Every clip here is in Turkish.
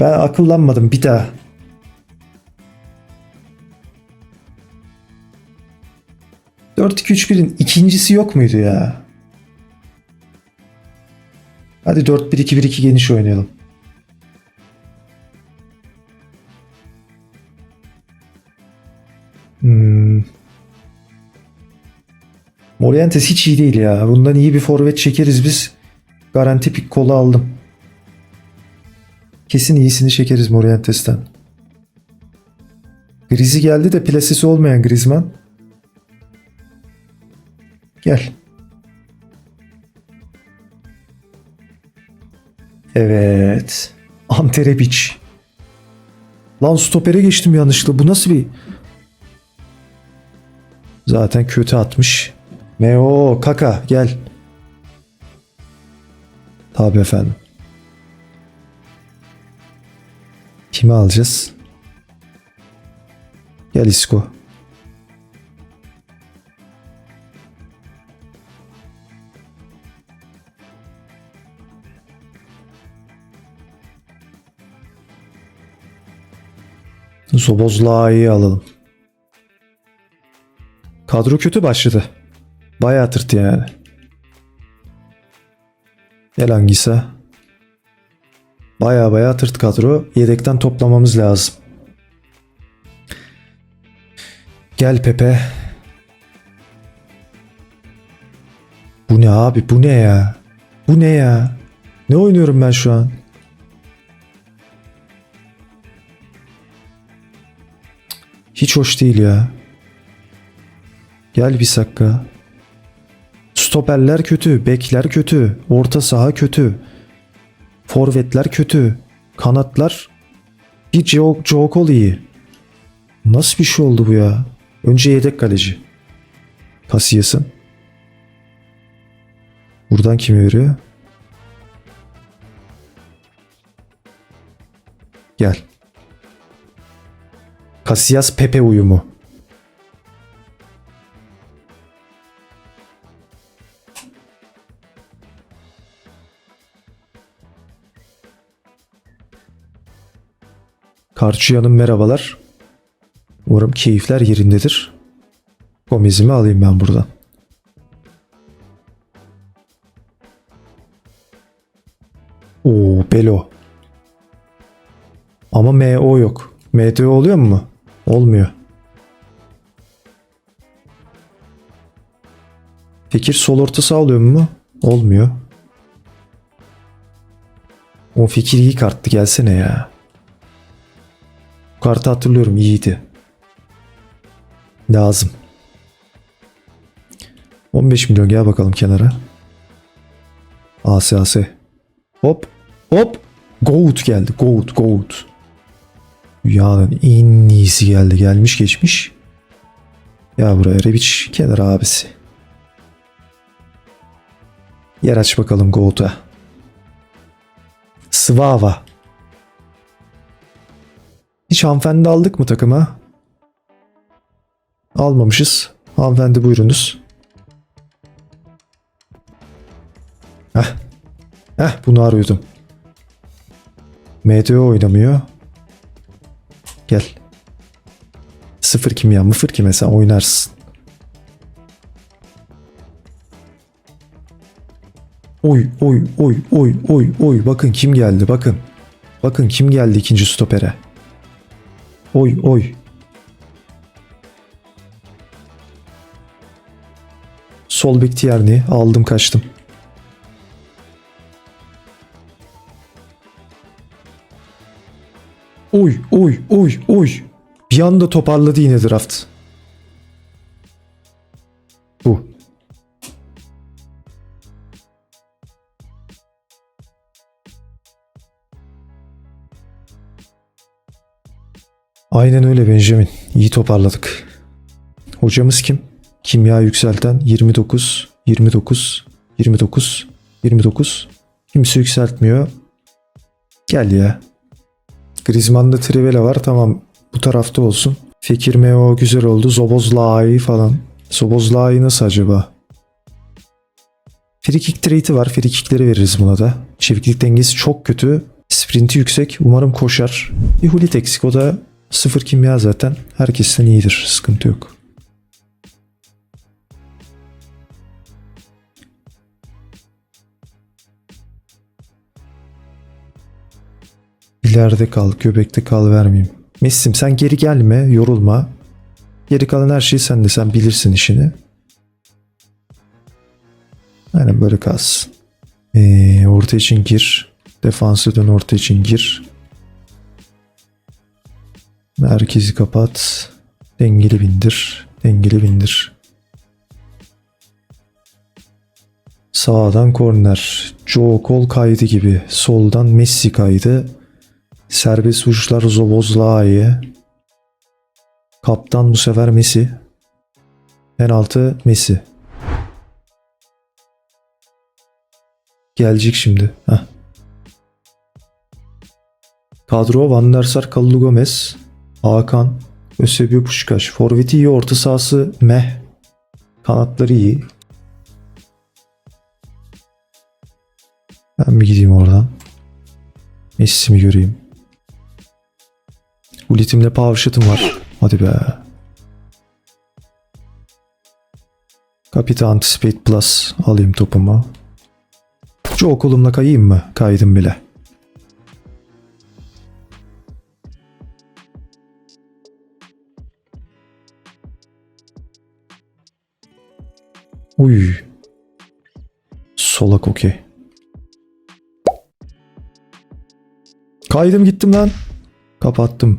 Ben akıllanmadım bir daha. Dört 2 3 1'in ikincisi yok muydu ya? Hadi 4 1 2 1 2 geniş oynayalım. Hmm. Morientes hiç iyi değil ya. Bundan iyi bir forvet çekeriz biz. Garanti pik kola aldım. Kesin iyisini çekeriz Morientes'ten. Grizi geldi de plasesi olmayan Griezmann. Gel. Evet. Ante Rebic. Lan stopere geçtim yanlışlıkla. Bu nasıl bir... Zaten kötü atmış. Meo kaka gel. Tabi efendim. Kimi alacağız? Gel Isco. Zobozla'yı alalım. Kadro kötü başladı. Bayağı tırtı yani. Gel Angisa. Baya baya tırt kadro. Yedekten toplamamız lazım. Gel Pepe. Bu ne abi? Bu ne ya? Bu ne ya? Ne oynuyorum ben şu an? Hiç hoş değil ya. Gel bir dakika. Stoperler kötü, bekler kötü, orta saha kötü. Forvetler kötü. Kanatlar bir Joe, Joe Cole iyi. Nasıl bir şey oldu bu ya? Önce yedek kaleci. Casillas'ın. Buradan kimi veriyor? Gel. Casillas Pepe uyumu. Karçıya'nın merhabalar. Umarım keyifler yerindedir. Gomez'imi alayım ben buradan. Oo Belo. Ama MO yok. MTO oluyor mu? Olmuyor. Fikir sol orta sağlıyor mu? Olmuyor. O fikir iyi karttı gelsene ya. Kartı hatırlıyorum iyiydi. Lazım. 15 milyon gel bakalım kenara. AS AS. Hop hop. Goat geldi. Goat Goat. Dünyanın en iyisi geldi. Gelmiş geçmiş. Ya buraya Rebic kenara abisi. Yer aç bakalım Goat'a. Svava. Hiç hanımefendi aldık mı takıma? Almamışız. Hanımefendi buyurunuz. Heh. Heh bunu arıyordum. MTO oynamıyor. Gel. Sıfır kimya mıfır kime sen oynarsın. Oy oy oy oy oy oy bakın kim geldi bakın. Bakın kim geldi ikinci stopere. Oy oy. Sol bek Tierney aldım kaçtım. Oy oy oy oy. Bir anda toparladı yine draft. Aynen öyle Benjamin. İyi toparladık. Hocamız kim? Kimya yükselten 29, 29, 29, 29. Kimse yükseltmiyor. Gel ya. Griezmann'da Trivela var. Tamam bu tarafta olsun. Fekir Meo güzel oldu. Zobozlai falan. Zobozlai nasıl acaba? Free kick trade'i var. Free kick'leri veririz buna da. Çeviklik dengesi çok kötü. Sprinti yüksek. Umarım koşar. Bir Hulit eksik. O da sıfır kimya zaten. Herkesten iyidir. Sıkıntı yok. İleride kal, göbekte kal vermeyeyim. Messim sen geri gelme, yorulma. Geri kalan her şey sende, sen bilirsin işini. Aynen böyle kalsın. Ee, orta için gir. Defansı dön orta için gir. Merkezi kapat. Dengeli bindir. Dengeli bindir. Sağdan korner. Joe Cole kaydı gibi. Soldan Messi kaydı. Serbest vuruşlar Zobozlai'ye. Kaptan bu sefer Messi. Penaltı Messi. Gelecek şimdi. Heh. Kadro Van der Sar, Kalulu Gomez, Hakan, Ösebiyo Puşkaş. Forveti iyi, orta sahası meh. Kanatları iyi. Ben bir gideyim oradan. Messi'mi göreyim. Ulitimle power var. Hadi be. Kapita Anticipate Plus alayım topumu. Şu okulumla kayayım mı? Kaydım bile. Uy. Solak okey. Kaydım gittim lan. Kapattım.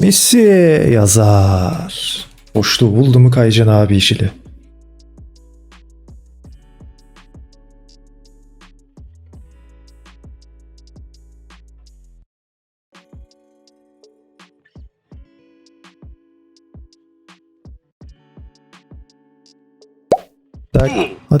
Messi yazar. Boşluğu buldu mu Kaycan abi işili.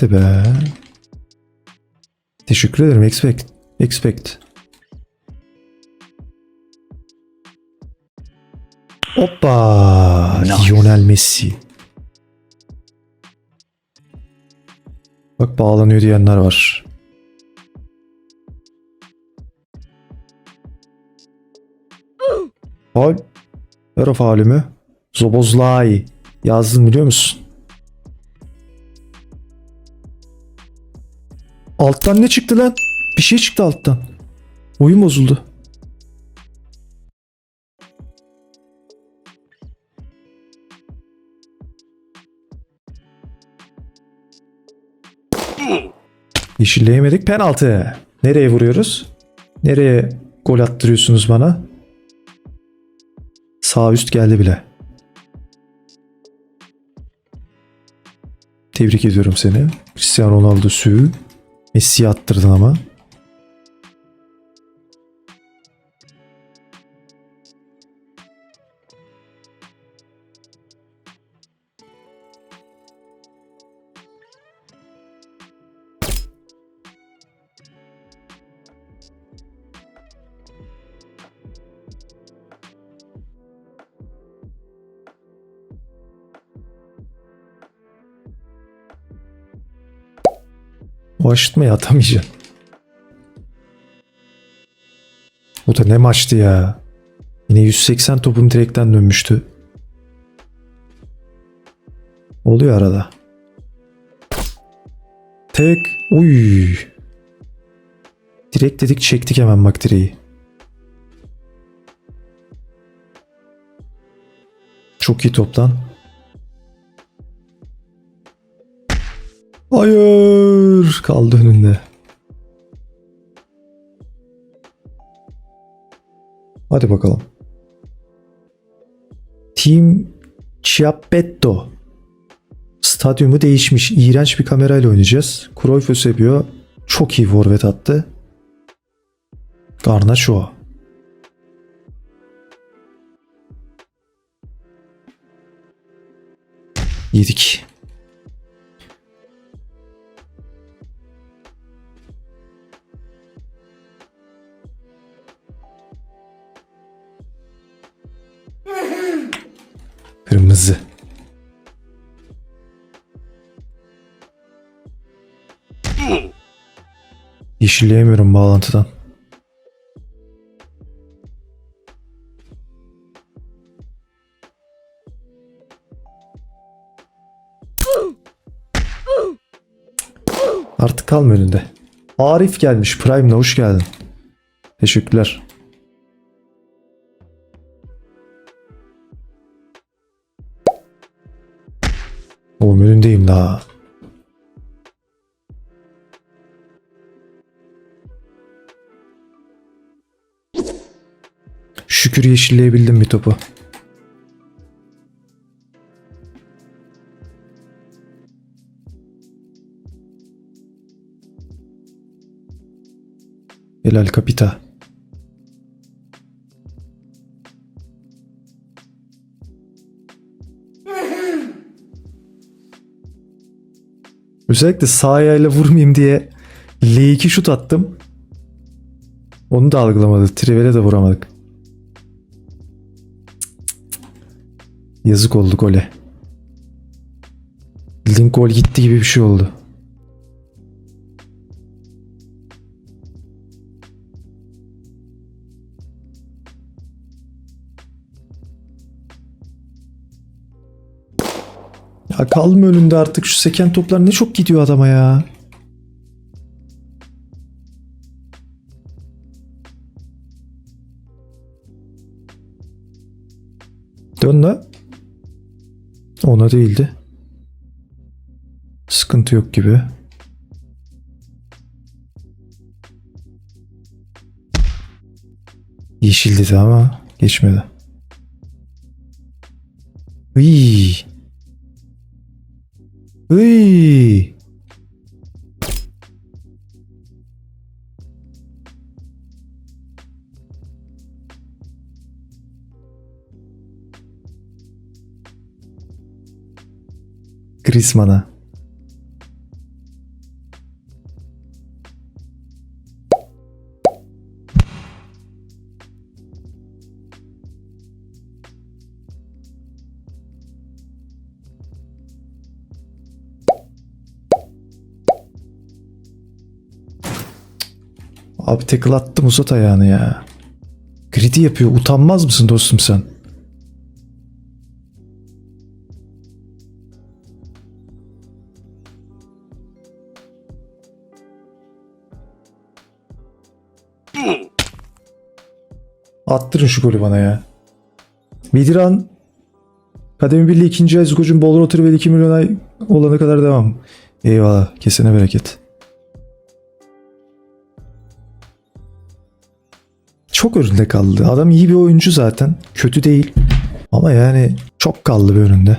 Hadi be. Teşekkür ederim. Expect. Expect. Hoppa. Nice. Lionel Messi. Bak bağlanıyor diyenler var. Faul. Ver o faulümü. Zobozlai. Yazdın biliyor musun? Alttan ne çıktı lan? Bir şey çıktı alttan. Oyun bozuldu. Yeşilleyemedik. Penaltı. Nereye vuruyoruz? Nereye gol attırıyorsunuz bana? Sağ üst geldi bile. Tebrik ediyorum seni. Cristiano Ronaldo sü. Attırdın ama. O aşıtmayı atamayacaksın. O da ne maçtı ya. Yine 180 topum direkten dönmüştü. Oluyor arada. Tek. Uy. Direkt dedik çektik hemen bak direği. Çok iyi toptan. Hayır. Kaldı önünde. Hadi bakalım. Team Chiappetto. Stadyumu değişmiş. İğrenç bir kamerayla oynayacağız. Cruyff Eusebio çok iyi forvet attı. Garnacho. Yedik. Kırmızı. Yeşilleyemiyorum bağlantıdan. Artık kalma önünde. Arif gelmiş. Prime'la hoş geldin. Teşekkürler. Oğlum önündeyim daha. Şükür yeşilleyebildim bir topu. Helal kapita. Özellikle sağ ayağıyla vurmayayım diye L2 şut attım. Onu da algılamadı. Trivele de vuramadık. Yazık oldu gole. Bildiğin gol gitti gibi bir şey oldu. Ya kalma önünde artık şu seken toplar ne çok gidiyor adama ya. Dön la. Ona değildi. Sıkıntı yok gibi. Yeşil dedi ama geçmedi. Уй! Крисмана. Abi tackle attım uzat ayağını ya. Gridi yapıyor. Utanmaz mısın dostum sen? Attırın şu golü bana ya. Midiran Kademi Birliği ikinci ay Zgocun bol rotörü ve 2 milyon ay olana kadar devam. Eyvallah. Kesene bereket. Çok önünde kaldı. Adam iyi bir oyuncu zaten. Kötü değil. Ama yani çok kaldı bir önünde.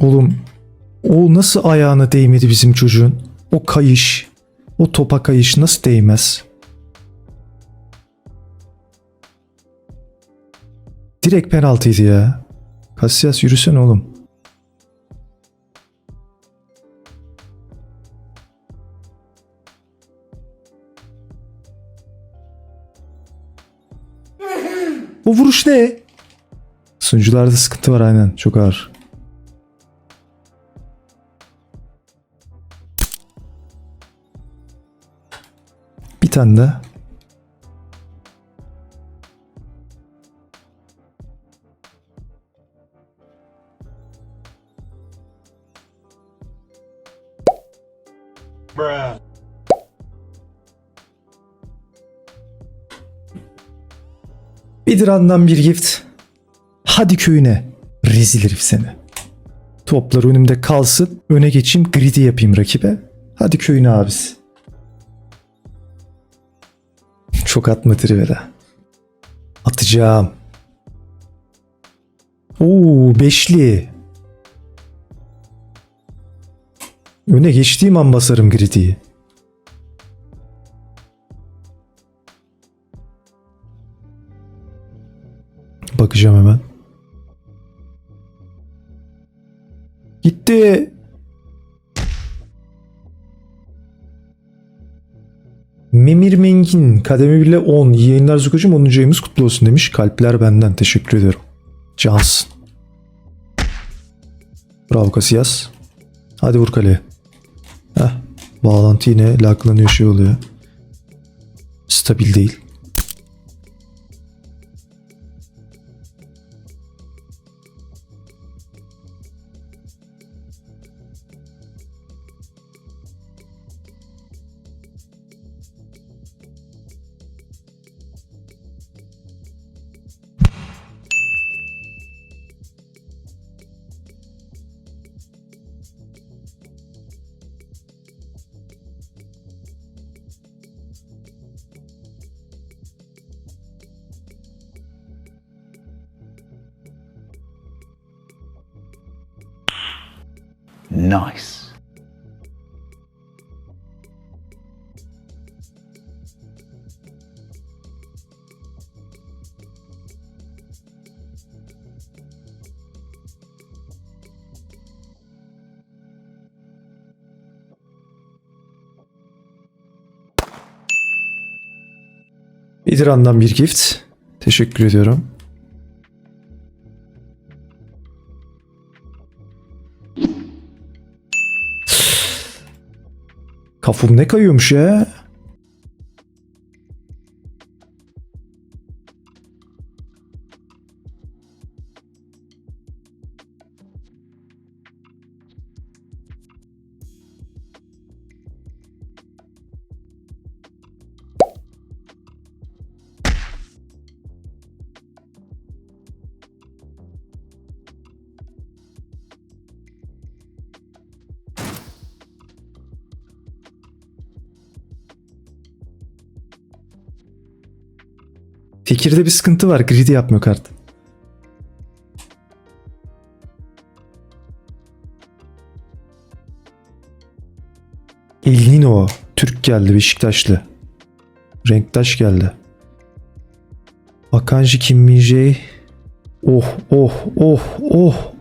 Oğlum o nasıl ayağına değmedi bizim çocuğun? O kayış, o topa kayış nasıl değmez? Direkt penaltıydı ya. Casillas yürüsene oğlum. O vuruş ne? Sunucularda sıkıntı var aynen. Çok ağır. Bir tane de. Bidiran'dan bir gift. Hadi köyüne. Rezil herif seni. Toplar önümde kalsın. Öne geçeyim gridi yapayım rakibe. Hadi köyüne abisi. Çok atma trivele. Atacağım. Oo beşli. Öne geçtiğim an basarım gridiyi. Bakacağım hemen. Gitti. Memir Mengin kademe bile 10. İyi yayınlar Zuko'cum 10. ayımız kutlu olsun demiş. Kalpler benden. Teşekkür ediyorum. Cansın. Bravo Casillas. Hadi vur kaleye. Heh. Bağlantı yine laglanıyor şey oluyor. Stabil değil. Nice. İdran'dan bir gift. Teşekkür ediyorum. Kafum ne kayıyormuş ya? Fikirde bir sıkıntı var. Greedy yapmıyor kart. Elnino. Türk geldi. Beşiktaşlı. Renktaş geldi. Akanji Kim Min-jae. Oh oh oh oh.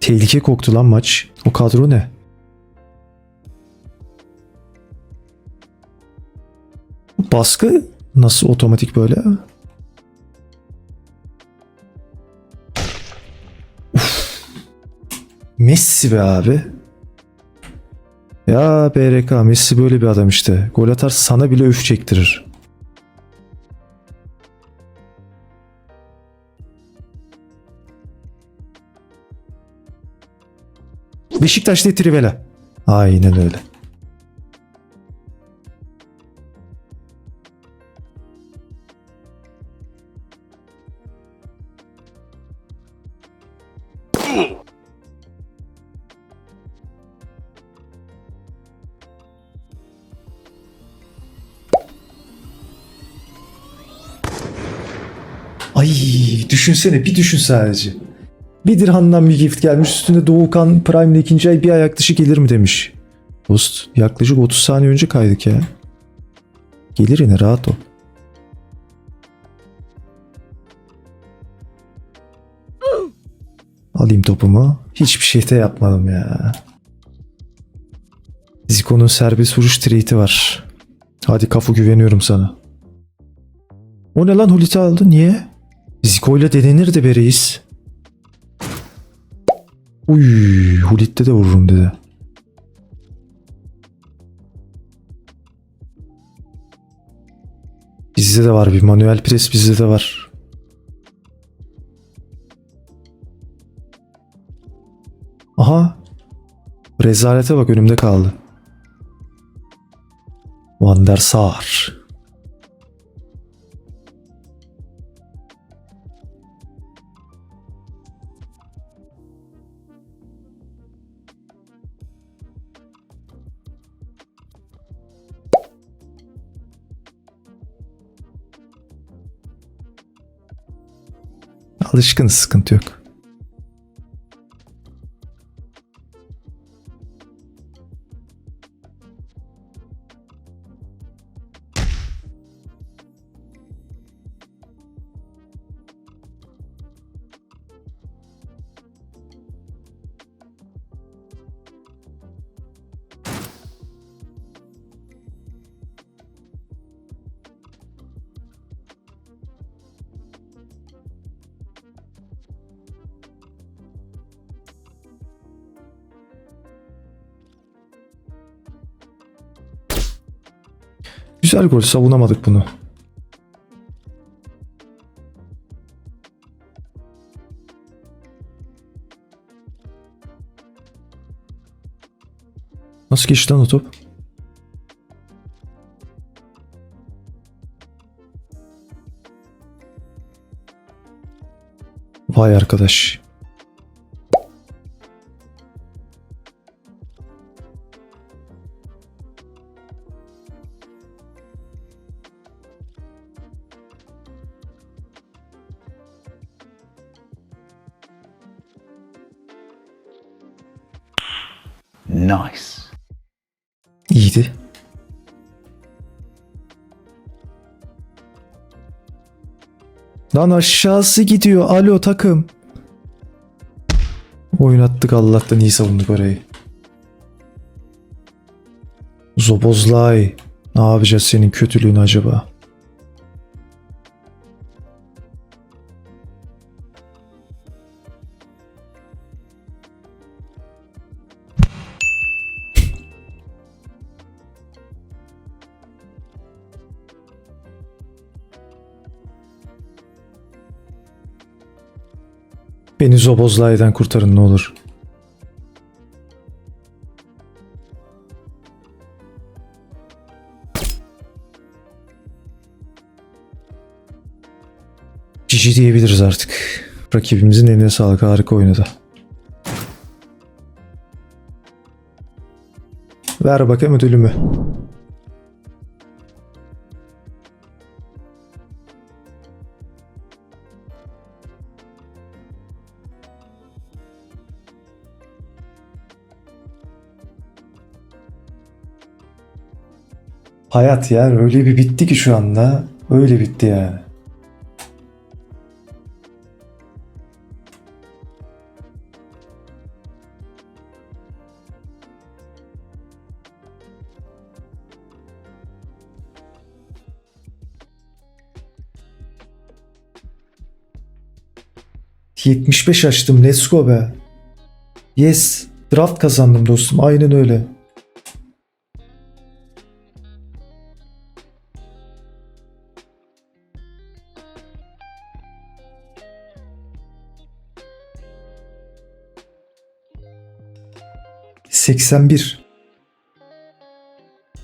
Tehlike koktu lan maç. O kadro ne? Baskı nasıl otomatik böyle? Uf. Messi be abi. Ya BRK Messi böyle bir adam işte. Gol atar sana bile öf çektirir. Beşiktaş'ta Trivela. Aynen öyle. Düşünsene bir düşün sadece. Bir dirhandan bir gift gelmiş üstünde Doğukan Prime'le ikinci ay bir ayak dışı gelir mi demiş. Dost yaklaşık 30 saniye önce kaydık ya. Gelir yine rahat ol. Alayım topumu. Hiçbir şey de yapmadım ya. Zico'nun serbest vuruş trade'i var. Hadi kafu güveniyorum sana. O ne lan Hulit'i aldı niye? Zico ile denenir de be reis. Uy, Hulit'te de vururum dedi. Bizde de var bir manuel pres bizde de var. Aha. Rezalete bak önümde kaldı. Van der Sar. Alışkınız sıkıntı yok. Güzel gol savunamadık bunu. Nasıl geçti lan o top? Vay arkadaş. Nice. İyiydi. Lan aşağısı gidiyor. Alo takım. Oynattık Allah'tan iyi savunduk orayı. Zobozlay. Ne yapacağız senin kötülüğünü acaba? Beni Zobozlay'dan kurtarın ne olur. GG diyebiliriz artık. Rakibimizin eline sağlık harika oynadı. Ver bakayım ödülümü. Hayat ya öyle bir bitti ki şu anda. Öyle bitti yani. ...75 açtım. Let's go be. Yes. Draft kazandım dostum. Aynen öyle. Seksen bir.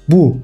Bu.